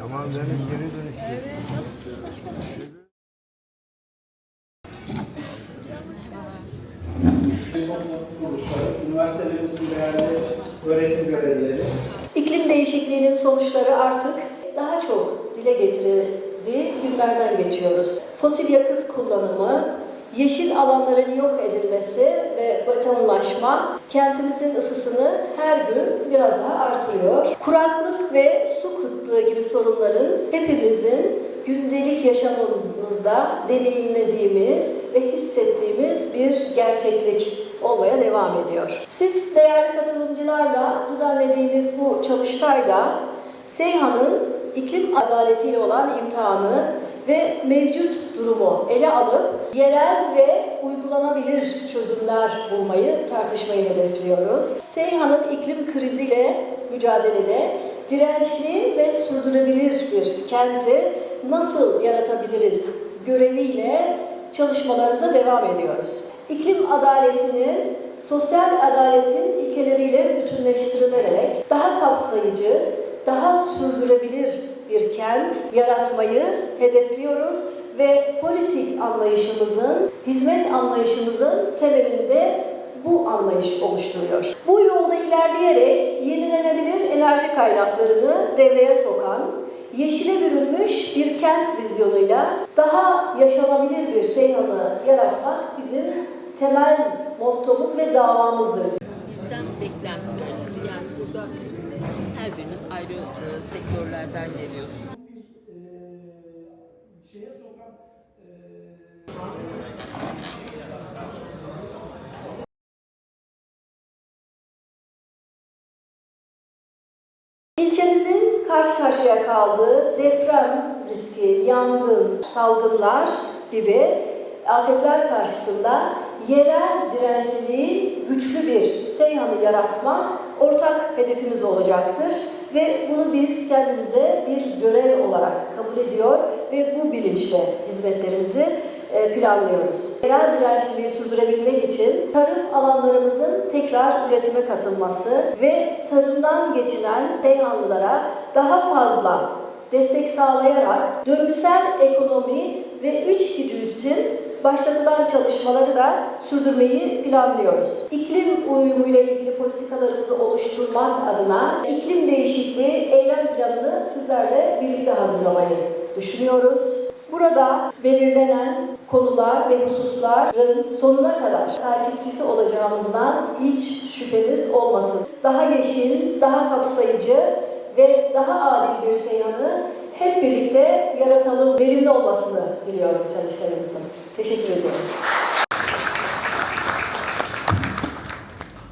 Tamam Deniz geri dönüş. Evet, nasılsınız kuruluşları, üniversitelerimizin değerli öğretim görevlileri, İklim değişikliğinin sonuçları artık daha çok dile getirildiği günlerden geçiyoruz. Fosil yakıt kullanımı, yeşil alanların yok edilmesi ve betonlaşma kentimizin ısısını her gün biraz daha artırıyor. Kuraklık ve kıtlığı gibi sorunların hepimizin gündelik yaşamımızda deneyimlediğimiz ve hissettiğimiz bir gerçeklik olmaya devam ediyor. Siz değerli katılımcılarla düzenlediğimiz bu çalıştayda Seyhan'ın iklim adaletiyle olan imtihanı ve mevcut durumu ele alıp yerel ve uygulanabilir çözümler bulmayı, tartışmayı hedefliyoruz. Seyhan'ın iklim kriziyle mücadelede dirençli ve sürdürülebilir bir kenti nasıl yaratabiliriz göreviyle çalışmalarımıza devam ediyoruz. İklim adaletini sosyal adaletin ilkeleriyle bütünleştirilerek daha kapsayıcı, daha sürdürülebilir bir kent yaratmayı hedefliyoruz ve politik anlayışımızın, hizmet anlayışımızın temelinde bu anlayış oluşturuyor. Bu yolda ilerleyerek yenilenebilir enerji kaynaklarını devreye sokan, yeşile bürünmüş bir kent vizyonuyla daha yaşanabilir bir Seyhan'ı yaratmak bizim temel mottomuz ve davamızdır. Bizden beklentiler, yani burada her biriniz ayrı e, sektörlerden geliyorsunuz. İlçemizin karşı karşıya kaldığı deprem riski, yangın, salgınlar gibi afetler karşısında yerel direnciliği güçlü bir Seyhan'ı yaratmak ortak hedefimiz olacaktır. Ve bunu biz kendimize bir görev olarak kabul ediyor ve bu bilinçle hizmetlerimizi e, planlıyoruz. Yerel dirençliliği sürdürebilmek tarım alanlarımızın tekrar üretime katılması ve tarımdan geçinen Seyhanlılara daha fazla destek sağlayarak döngüsel ekonomi ve üç hidrojitin başlatılan çalışmaları da sürdürmeyi planlıyoruz. İklim uyumuyla ilgili politikalarımızı oluşturmak adına iklim değişikliği eylem planını sizlerle birlikte hazırlamayı düşünüyoruz. Burada belirlenen konular ve hususların sonuna kadar takipçisi olacağımızdan hiç şüpheniz olmasın. Daha yeşil, daha kapsayıcı ve daha adil bir Seyhan'ı hep birlikte yaratalım, verimli olmasını diliyorum çalışmalarımızın. Teşekkür ediyorum.